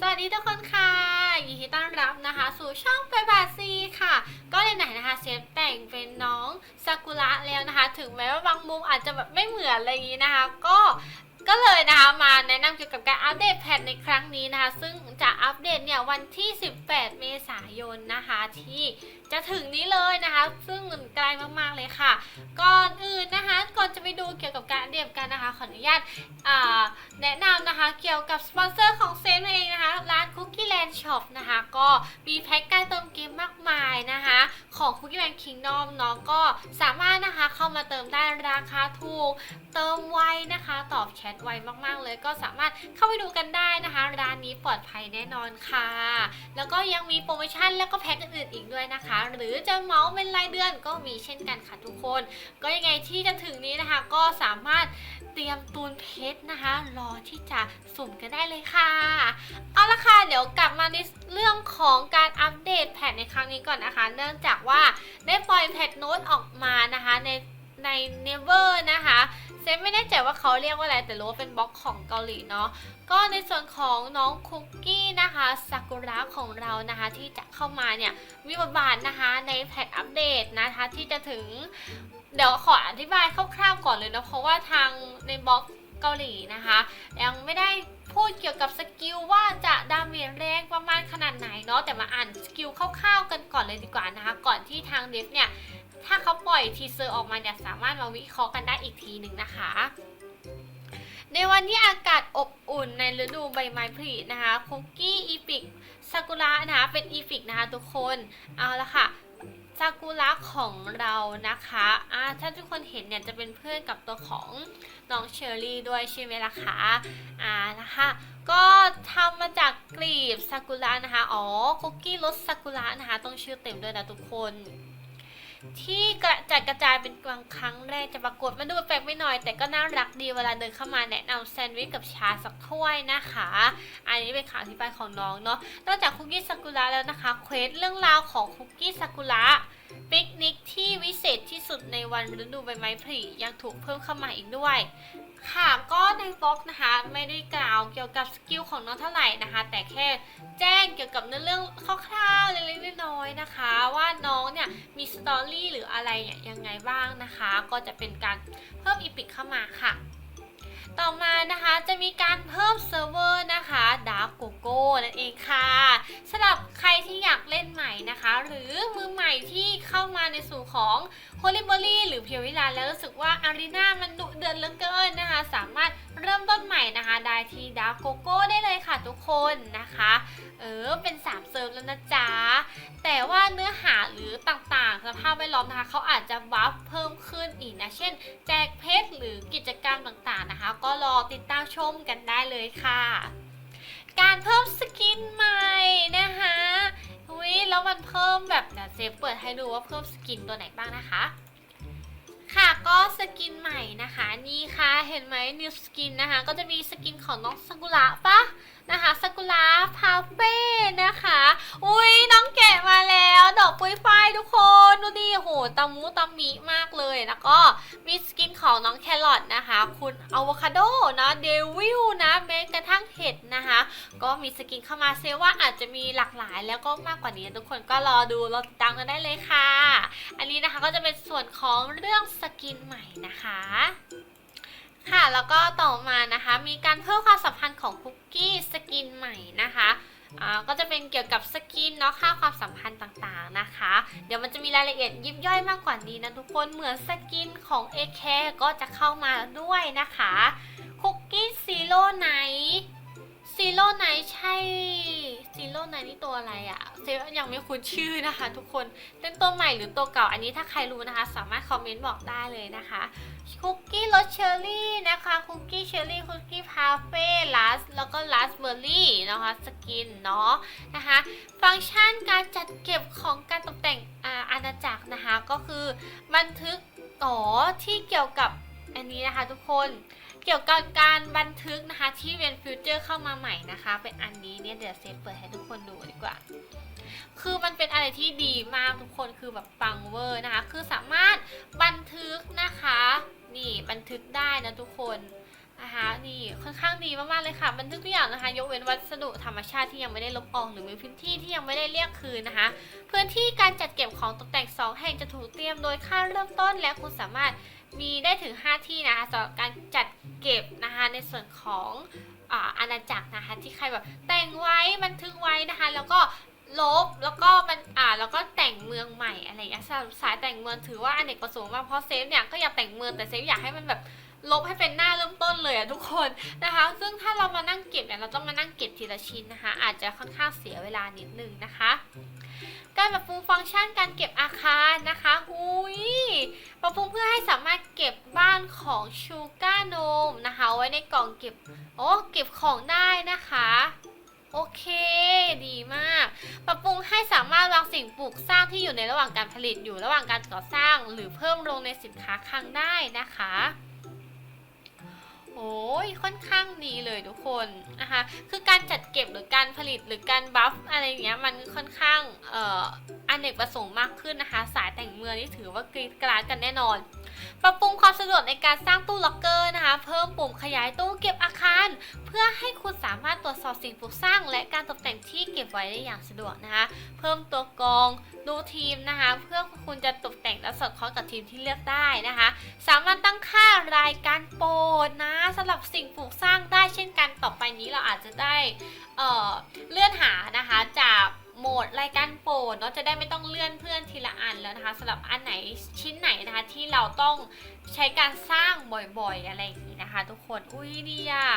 สวัสดีทุกคนค่ะยินดีต้อนรับนะคะ สู่ช่องไปบาซีค่ะ ก็เลยไหนนะคะเชฟแต่งเป็นน้องซากุระแล้วนะคะ ถึงแม้ว่าบางมุมอาจจะแบบไม่เหมือนอะไรอย่างนี้นะคะ ก็ ก็เลยนะคะมาแนะนำเกี่ยวกับการอัปเดตแพทในครั้งนี้นะคะ ซึ่งจะอัปเดตเนี่ยวันที่ 18 เมษายนนะคะ ที่จะถึงนี้เลยนะคะ ซึ่งมันใกลมากๆเลยค่ะ ก่อนอื่นนะคะ ก่อนจะไปดูเกี่ยวกับการอัปเดตกันนะคะ ขออนุญาตแนะนำนะคะเกี่ยวกับสปอนเซอร์ของเซนเองนะคะร้าน Cookie Land Shop นะคะก็มีแพ็กการเติมเกมมากมายนะคะ ของ Cookie Land Kingdom เนาะก็สามารถนะคะเข้ามาเติมได้ราคาถูก เติมไวนะคะ ตอบแชทไวมากๆ เลยก็สามารถเข้าไปดูกันได้นะคะ ร้านนี้ปลอดภัยแน่นอนค่ะ แล้วก็ยังมีโปรโมชั่นแล้วก็แพ็กอื่นๆอีกด้วยนะคะ หรือจะเมาส์เป็นรายเดือนก็มีเช่นกันค่ะทุกคน ก็ยังไงที่จะถึงนี้นะคะ ก็สามารถเตรียมตูนเพชรนะคะ รอที่จะสุ่มกันได้เลยค่ะ เอาละค่ะ เดี๋ยวกลับมาในเรื่องของการอัปเดตแพทในครั้งนี้ก่อนนะคะ เนื่องจากว่าได้ปล่อยแพทโน้ตออกมานะคะใน ใน Never นะคะเซฟไม่แน่ใจว่าเขาเรียกว่าอะไร แต่รู้ว่าเป็นบล็อกของเกาหลีเนาะก็ในส่วนของน้องคุกกี้นะคะซากุระของเรานะคะที่จะเข้ามาเนี่ยมีบทบาทนะคะในแพทอัปเดตนะคะที่จะถึง เดี๋ยวขออธิบายคร่าวๆก่อนเลยนะเพราะว่าทางในบล็อกเกาหลีนะคะ ยังไม่ได้พูดเกี่ยวกับสกิลว่าจะดาเมจแรงประมาณขนาดไหนเนาะแต่มาอ่านสกิลคร่าวๆกันก่อนเลยดีกว่านะคะ ก่อนที่ทางเดฟเนี่ย ถ้าเขาปล่อยทีเซอร์ออกมาเนี่ยสามารถมาวิเคราะห์กันได้อีกทีหนึ่งนะคะ ในวันที่อากาศอบอุ่นในฤดูใบไม้ผลินะคะคุกกี้อีพิกซากุระนะคะเป็นอีพิกนะคะทุกคนเอาละค่ะซากุระของเรานะคะอ่าถ้าทุกคนเห็นเนี่ยจะเป็นเพื่อนกับตัวของน้องเชอรี่ด้วยใช่ไหมล่ะคะอ่านะคะ ก็ทำมาจากกลีบซากุระนะคะ อ๋อคุกกี้รสซากุระนะคะ ต้องชื่อเต็มด้วยนะทุกคน ที่กระจัดกระจายเป็นกลางครั้งแรกจะปรากฏมันดูแปลกไม่หน่อย แต่ก็น่ารักดีเวลาเดินเข้ามาแนะนำแซนด์วิชกับชาสักถ้วยนะคะ อันนี้เป็นข่าวอธิบายของน้องเนาะนอกจากคุกกี้ซากุระแล้วนะคะเควสเรื่องราวของคุกกี้ซากุระปิกนิกที่วิเศษที่สุดในวันฤดูใบไม้ผลิยังถูกเพิ่มเข้ามาอีกด้วย ค่ะก็ในบล็อกนะคะไม่ได้กล่าวเกี่ยวกับสกิลของน้องเท่าไหร่นะคะ แต่แค่แจ้งเกี่ยวกับเนื้อเรื่องคร่าวๆเล็กๆน้อยๆนะคะ ว่าน้องเนี่ย สตอรี่หรืออะไรเนี่ยยังไงบ้างนะคะ ก็จะเป็นการเพิ่มอีพิกเข้ามาค่ะ ต่อมานะคะจะมีการเพิ่มเซิร์ฟเวอร์นะคะดาร์กโกโก้นั่นเองค่ะสำหรับใครที่อยากเล่นใหม่นะคะ หรือมือใหม่ที่เข้ามาในสู่ของโฮลิเบอรี่หรือเพียววิลาแล้วรู้สึกว่าอารีนามันดุเดือดเหลือเกินนะคะ สามารถเริ่มต้นใหม่นะคะ ได้ที่ดาร์กโกโก้ได้เลยค่ะทุกคนนะคะเออเป็น3เซิร์ฟแล้วนะจ๊ะแต่ว่าเนื้อหาหรือต่างๆ สภาพแวดล้อมนะคะเขาอาจจะบัฟเพิ่มขึ้นอีกนะ เช่น แจกเพชรหรือ ก็รอติดตามชมกันได้เลยค่ะ การเพิ่มสกินใหม่นะคะอุ้ยแล้วมันเพิ่มแบบเดี๋ยวเซฟเปิดให้ดูว่าเพิ่มสกินตัวไหนบ้างนะคะ ค่ะก็สกินใหม่นะคะ นี่ค่ะเห็นไหมนิวสกินนะคะ ก็จะมีสกินของน้องซากุระปะ นะคะซากุระพาเป้นะคะ อุ้ยน้องแกะมาแล้ว ดอกปุ้ยฝ้ายทุกคนดูดิโหตามูตามิมากเลยแล้วก็มีสกินของน้องแครอทนะคะ คุณอะโวคาโดนะเดวิลนะแม้กระทั่งเห็ดนะคะ ก็มีสกินเข้ามาเซว่าอาจจะมีหลากหลายแล้วก็มากกว่านี้ทุกคนก็รอดูรอติดตามกันได้เลยค่ะ อันนี้นะคะก็จะเป็นส่วนของเรื่องสกินใหม่นะคะ ค่ะ แล้วก็ต่อมานะคะ มีการเพิ่มความสัมพันธ์ของคุกกี้สกินใหม่นะคะอ่าก็จะเป็นเกี่ยวกับสกินเนาะค่าความสัมพันธ์ต่างๆนะคะ เดี๋ยวมันจะมีรายละเอียดยิบย่อยมากกว่านี้นะทุกคนเหมือนสกินของ a อแคก็จะเข้ามาด้วยนะคะคุกกี้ซีโร่ไน ซีโร่ไนใช่ซีโร่ไนนี่ตัวอะไรอะเซฟยังไม่คุ้นชื่อนะคะ ทุกคนเป็นตัวใหม่หรือตัวเก่าอันนี้ถ้าใครรู้นะคะ สามารถคอมเมนต์บอกได้เลยนะคะคุกกี้รสเชอร์รี่นะคะคุกกี้เชอร์รี่คุกกี้พาเฟ่ลัสแล้วก็ลัสเบอร์รี่นะคะสกินเนาะนะคะ ฟังก์ชันการจัดเก็บของการตกแต่งอาณาจักรนะคะ ก็คือบันทึกอ๋อที่เกี่ยวกับอันนี้นะคะทุกคน เกี่ยวกับการบันทึกนะคะที่เวนฟิวเจอร์เข้ามาใหม่นะคะ เป็นอันนี้เนี่ยเดี๋ยวเซฟเปิดให้ทุกคนดูดีกว่า คือมันเป็นอะไรที่ดีมากทุกคนคือแบบปังเวอร์นะคะ คือสามารถบันทึกนะคะ นี่บันทึกได้นะทุกคนนะคะนี่ค่อนข้างดีมากๆเลยค่ะ บันทึกทุกอย่างนะคะ ยกเว้นวัสดุธรรมชาติที่ยังไม่ได้ลบออกหรือมีพื้นที่ที่ยังไม่ได้เรียกคืนนะคะ พื้นที่การจัดเก็บของตกแต่ง2แห่งจะถูกเตรียมโดยค่าเริ่มต้นและคุณสามารถ มีได้ถึง 5 ที่นะคะสำหรับการจัดเก็บนะคะในส่วนของอาณาจักรนะคะที่ใครแบบแต่งไว้บันทึกไว้นะคะแล้วก็ลบแล้วก็มันอ่าแล้วก็แต่งเมืองใหม่อะไรอย่างเงี้ยสายแต่งเมืองถือว่าอเนกประสงค์มากเพราะเซฟเนี่ยก็อยากแต่งเมืองแต่เซฟอยากให้มันแบบ ลบให้เป็นหน้าเริ่มต้นเลยอะทุกคนนะคะ ซึ่งถ้าเรามานั่งเก็บเนี่ยเราต้องมานั่งเก็บทีละชิ้นนะคะ อาจจะค่อนข้างเสียเวลานิดนึงนะคะ การปรับปรุงฟังก์ชันการเก็บอาคารนะคะหุยปรับปรุงเพื่อให้สามารถเก็บบ้านของชูการ์โนมนะคะ ไว้ในกล่องเก็บโอ้เก็บของได้นะคะโอเค ดีมาก ปรับปรุงให้สามารถวางสิ่งปลูกสร้างที่อยู่ในระหว่างการผลิตอยู่ระหว่างการก่อสร้าง หรือเพิ่มลงในสินค้าคลังได้นะคะ โอ้ยค่อนข้างดีเลยทุกคนนะคะคือการจัดเก็บหรือการผลิตหรือการบัฟอะไรเงี้ยมันค่อนข้างเอ่ออเนกประสงค์มากขึ้นนะคะ สายแต่งเมืองนี่ถือว่ากรีดกราดกันแน่นอน ปรับปรุงความสะดวกในการสร้างตู้ล็อกเกอร์นะคะ เพิ่มปุ่มขยายตู้เก็บอาคาร เพื่อให้คุณสามารถตรวจสอบสิ่งปลูกสร้าง และการตกแต่งที่เก็บไว้ได้อย่างสะดวกนะคะ เพิ่มตัวกรอง ดูทีมนะคะ เพื่อคุณจะตกแต่งและสอดคล้องกับทีมที่เลือกได้นะคะ สามารถตั้งค่ารายการโปรดนะสำหรับสิ่งปลูกสร้างได้เช่นกันต่อไปนี้เราอาจจะได้เเลื่อนหานะคะจากโหมดรายการโปรดเนาะจะได้ไม่ต้องเลื่อนเพื่อนทีละอันแล้วนะคะสำหรับอันไหนชิ้นไหนนะคะที่เราต้องใช้การสร้างบ่อยๆ อะไรอย่างนี้นะคะ ทุกคนอุ้ยดีอะ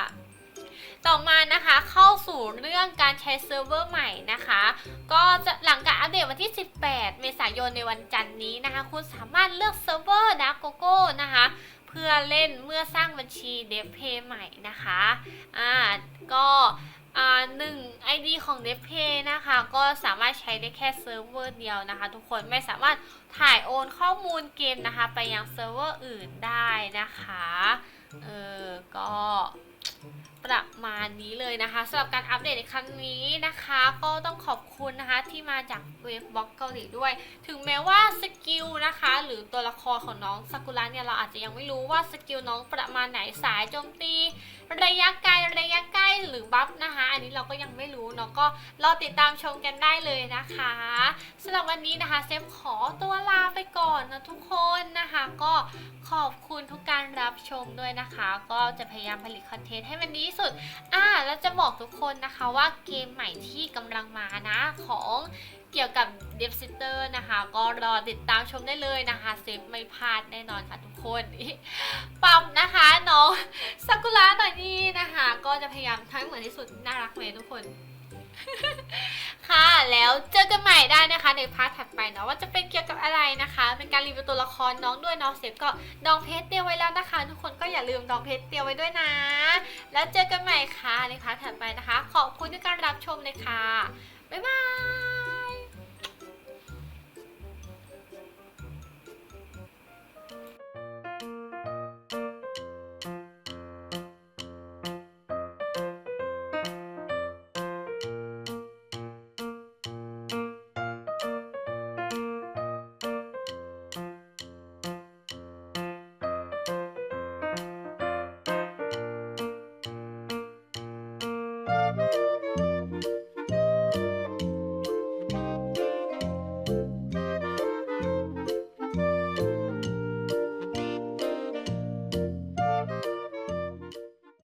ต่อมานะคะเข้าสู่เรื่องการใช้เซิร์ฟเวอร์ใหม่นะคะ ก็จะหลังการอัปเดตวันที่ 18 เมษายนในวันจันทร์นี้นะคะ คุณสามารถเลือกเซิร์ฟเวอร์นะโกโก้นะคะเพื่อเล่นเมื่อสร้างบัญชีเดฟเพย์ใหม่นะคะอ่าก็อ่าหนึ่ง ID ของ d e v p a y นะคะ ก็สามารถใช้ได้แค่เซิร์ฟเวอร์เดียวนะคะ ทุกคนไม่สามารถถ่ายโอนข้อมูลเกมนะคะ ไปยังเซิร์ฟเวอร์อื่นได้นะคะ เออ ก็ ประมาณนี้เลยนะคะสำหรับการอัปเดตในครั้งนี้นะคะ ก็ต้องขอบคุณนะคะที่มาจาก วฟบ็อกเกาหลีด้วย ถึงแม้ว่าสกิลนะคะ หรือตัวละครของน้องซากุระเนี่ยเราอาจจะยังไม่รู้ว่าสกิลน้องประมาณไหนสายโจมตี ระยะไกลระยะใกล้หรือบัฟนะคะ อันนี้เราก็ยังไม่รู้เนาะก็รอติดตามชมกันได้เลยนะคะสำหรับวันนี้นะคะเซฟขอตัวลาไปก่อนนะทุกคนนะคะ ก็ขอบคุณทุกการรับชมด้วยนะคะ ก็จะพยายามผลิตคอนเทนต์ให้มันดีที่สุดอ่าแล้วจะบอกทุกคนนะคะว่าเกมใหม่ที่กำลังมานะของเกี่ยวกับ d e v s i t e r นะคะ ก็รอติดตามชมได้เลยนะคะเซฟไม่พลาดแน่นอนค่ะทุกคนปรับนะคะน้องซากุระหน่อยนี่นะคะ ก็จะพยายามทั้งเหมือนที่สุดน่ารักไหมทุกคนค่ะแล้วเจอกันใหม่ได้นะคะในพาร์ทถัดไปเนาะว่าจะเป็นเกี่ยวกับอะไรนะคะ เป็นการรีวิวตัวละครน้องด้วยน้องเซฟก็ดองเพชรเตียมไว้แล้วนะคะ ทุกคนก็อย่าลืมดองเพชรเตียมไว้ด้วยนะ แล้วเจอกันใหม่ค่ะในพาร์ทถัดไปนะคะ ขอบคุณที่การรับชมเลยค่ะบ๊ายบาย